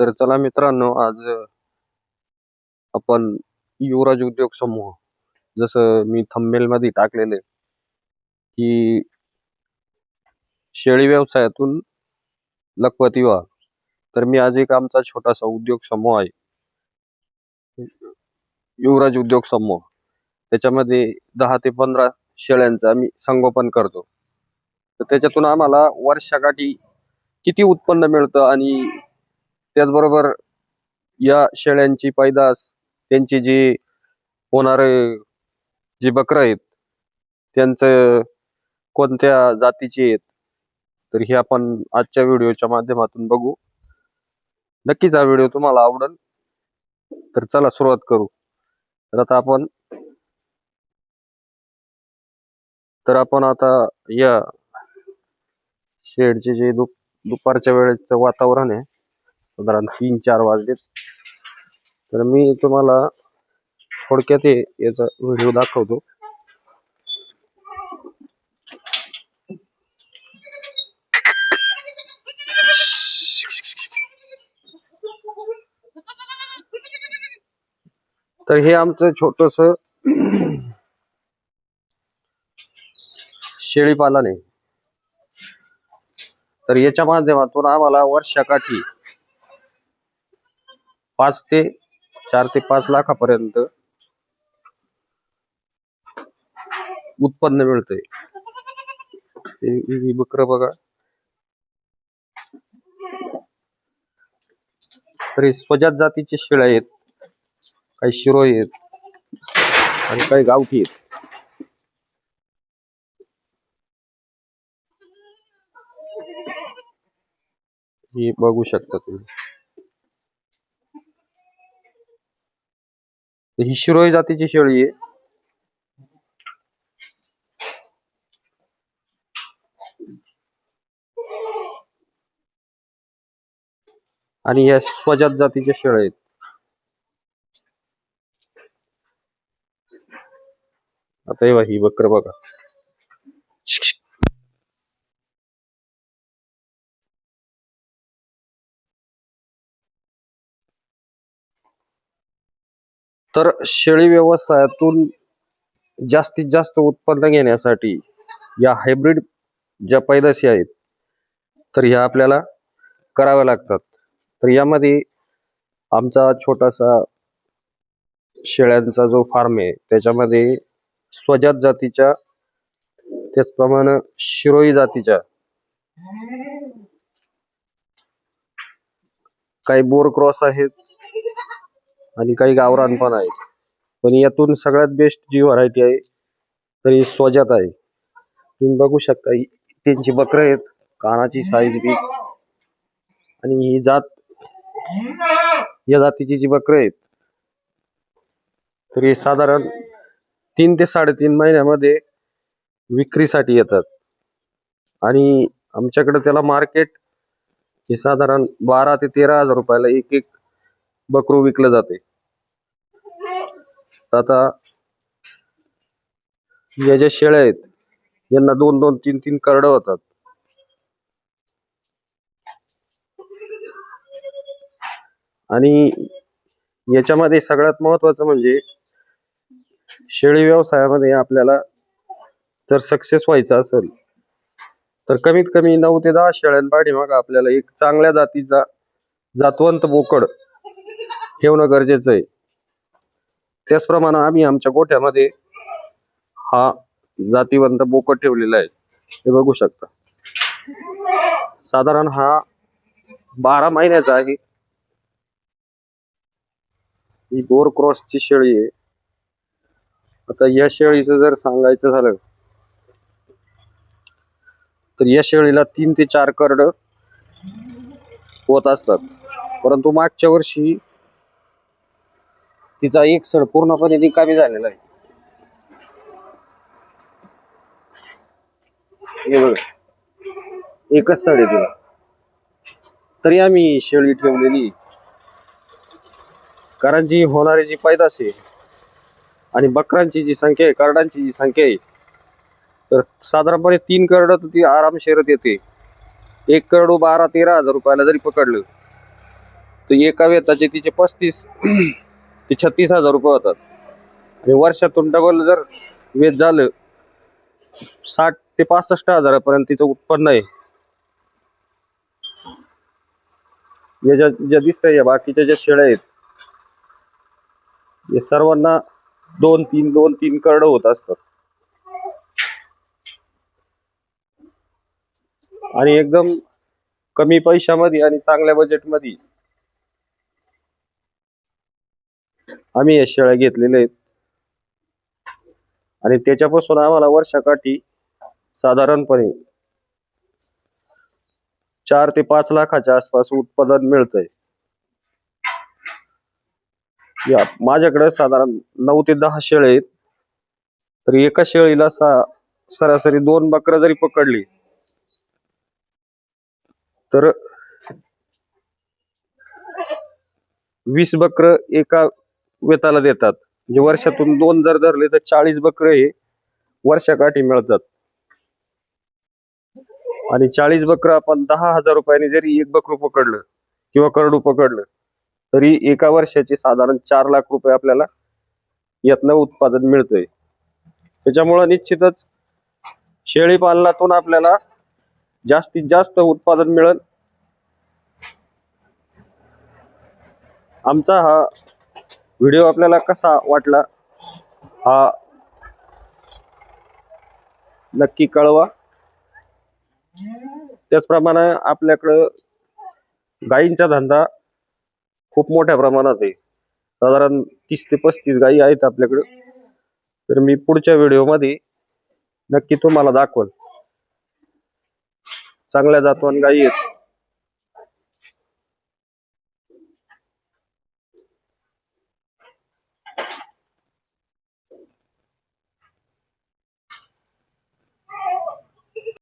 तर चला मित्रांनो आज आपण युवराज उद्योग समूह जसं मी थंबेल मध्ये टाकलेले की शेळी व्यवसायातून लखपती व्हा. तर मी आज एक आमचा छोटासा उद्योग समूह आहे. युवराज उद्योग समूह. त्याच्यामध्ये दहा ते पंधरा शेळ्यांचं आम्ही संगोपन करतो. तर त्याच्यातून आम्हाला वर्षाकाठी किती उत्पन्न मिळतं आणि त्याचबरोबर या शेळ्यांची पैदास त्यांची जी होणारे जी बकरं आहेत त्यांचं कोणत्या जातीची आहेत तर हे आपण आजच्या व्हिडिओच्या माध्यमातून बघू. नक्कीच हा व्हिडिओ तुम्हाला आवडेल. तर चला सुरुवात करू. तर आता आपण तर आपण आता या शेडचे जे दुप दुपारच्या वेळेचं वातावरण आहे साधारण तीन चार वाजलेत. तर मी तुम्हाला थोडक्यात याचा व्हिडिओ दाखवतो. तर हे आमचं छोटस शेळी पालन आहे. तर याच्या माध्यमातून आम्हाला वर्षाकाठी पाच ते चार ते पाच लाखापर्यंत उत्पन्न मिळतंय. ही बकर बघा. तरी स्वजात जातीचे शेळ्या आहेत. काही शिरो आहेत. आणि काही गावठी आहेत. ही बघू शकता तुम्ही. ही शिरोई जातीची शेळी आहे. आणि या स्वजात जातीच्या शेळ्या आहेत. आता हे ही बकर बघा. तर शेळी व्यवसायातून जास्तीत जास्त उत्पन्न घेण्यासाठी या हायब्रिड ज्या पैदाशी आहेत तर ह्या आपल्याला कराव्या लागतात. तर यामध्ये आमचा छोटासा शेळ्यांचा जो फार्म आहे त्याच्यामध्ये स्वजात जातीच्या त्याचप्रमाणे शिरोई जातीच्या काही बोर क्रॉस आहेत आणि काही गावरान पण आहेत. पण यातून सगळ्यात बेस्ट जी व्हरायटी आहे तर ही स्वजात आहे. तुम्ही बघू शकता ही त्यांची बकरं आहेत कानाची साईज बी आणि ही जात या जातीची जी बकरं आहेत तर हे साधारण तीन ते साडेतीन महिन्यामध्ये विक्रीसाठी येतात. आणि आमच्याकडे त्याला मार्केट हे साधारण बारा ते तेरा हजार रुपयाला एक एक बकरू विकलं जाते. आता या ज्या शेळ्या आहेत यांना दोन दोन तीन तीन करड होतात. आणि याच्यामध्ये सगळ्यात महत्वाचं म्हणजे शेळी व्यवसायामध्ये आपल्याला जर सक्सेस व्हायचं असेल तर कमीत कमी नऊ ते दहा शेळ्यांपाठीमाग आपल्याला एक चांगल्या जातीचा जातवंत बोकड ठेवणं गरजेचं आहे. त्याचप्रमाणे आम्ही आमच्या गोठ्यामध्ये हा जातीवंत बोकड ठेवलेला आहे. हे बघू शकता. साधारण हा बारा महिन्याचा आहे. ही बोर क्रॉसची शेळी आहे. आता या शेळीचं जर सांगायचं झालं तर या शेळीला तीन ते चार करड होत असतात. परंतु मागच्या वर्षी तिचा एक सड पूर्णपणे निकामी झालेला आहे. हे बघा एकच सड आहे तिला. तरी आम्ही शेळी ठेवलेली कारण जी होणारी जी पैदास आहे आणि बकरांची जी संख्या आहे करडांची जी संख्या आहे तर साधारणपणे तीन करड तर ती आरामशीरत येते. एक करोड बारा तेरा हजार रुपयाला जरी पकडलं तर एका वेताचे तिचे पस्तीस ते छत्तीस हजार रुपये होतात. आणि वर्षातून डबल जर वेज झालं साठ ते पासष्ट हजारापर्यंत तिचं उत्पन्न आहे. या ज्या ज्या दिसतंय या बाकीच्या ज्या शेळ्या आहेत हे सर्वांना दोन तीन दोन तीन करड होत असतात. आणि एकदम कमी पैशामध्ये आणि चांगल्या बजेटमध्ये आम्ही या शेळ्या घेतलेल्या आहेत. आणि त्याच्यापासून आम्हाला वर्षाकाठी साधारणपणे चार ते पाच लाखाच्या आसपास उत्पादन मिळतंय. या माझ्याकडे साधारण नऊ ते दहा शेळे आहेत. तर एका शेळीला सरासरी दोन बकरं जरी पकडली तर वीस बकर एका वेताला देतात. म्हणजे वर्षातून दोन जर धरले तर चाळीस बकरे हे वर्षाकाठी मिळतात आणि चाळीस बकरं आपण दहा हजार रुपयांनी जरी एक बकरू पकडलं किंवा करडू पकडलं तरी एका वर्षाचे साधारण चार लाख रुपये आपल्याला यातनं उत्पादन मिळतंय. त्याच्यामुळं निश्चितच शेळी पालनातून आपल्याला जास्तीत जास्त उत्पादन मिळेल. आमचा हा व्हिडिओ आपल्याला कसा वाटला हा नक्की कळवा. त्याचप्रमाणे आपल्याकडं गायींचा धंदा खूप मोठ्या प्रमाणात आहे. साधारण तीस ते पस्तीस गायी आहेत आपल्याकडं. तर मी पुढच्या व्हिडिओमध्ये नक्की तुम्हाला दाखवल. चांगल्या जातवान गायी आहेत.